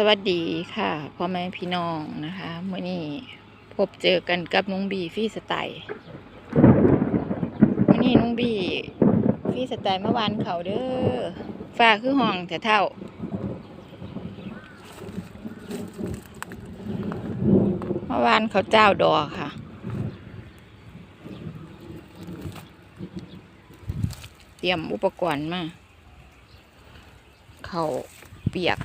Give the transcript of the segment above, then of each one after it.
สวัสดีค่ะพ่อแม่พี่น้องนะคะเมื่อนี้พบเจอกันกับนุ้งบีฟรีสไตล์เมื่อนี้นุ้งบีฟรีสไตล์เมื่อวานเขาเด้อฝ้าคือห้องแต่เท่า เมื่อวานเขาเจ้าดอกค่ะ เตรียมอุปกรณ์มา เขาเปียก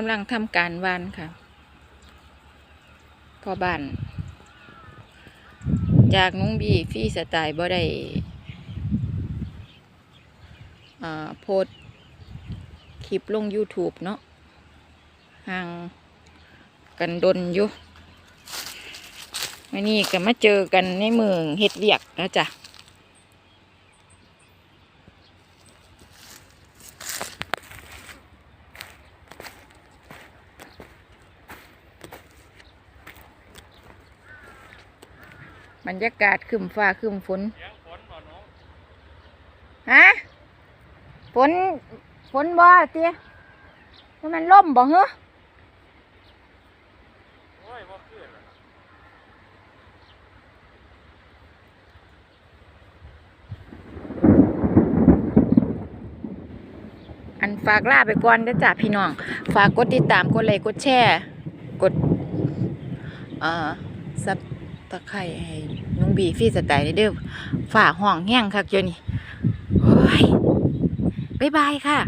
กำลังทำการวานค่ะ พอบ้าน จากนุ้งบีฟรีสไตล์บ่ได้โพสคลิปลง YouTube เนาะห่างกันดนอยู่วันนี้ก็มาเจอกันในเมืองเฮ็ดเวียกนะจ๊ะ บรรยากาศครึมฟ้าครึมฝนฝนบ่น้องฮะฝนฝนบ่เตี้ยนี่มันล่มบ่เหรอะอันฝากลาไปก่อนเด้จ้าพี่น้อง ฝากกดติดตาม กดไลค์ กดแชร์ กด เอ่อซับ ตะไคร่ให้น้องบีฟีสไตล์เด้อฝ่าห้องแห้งคักอยู่นี่โอ้ยบ๊ายบายค่ะ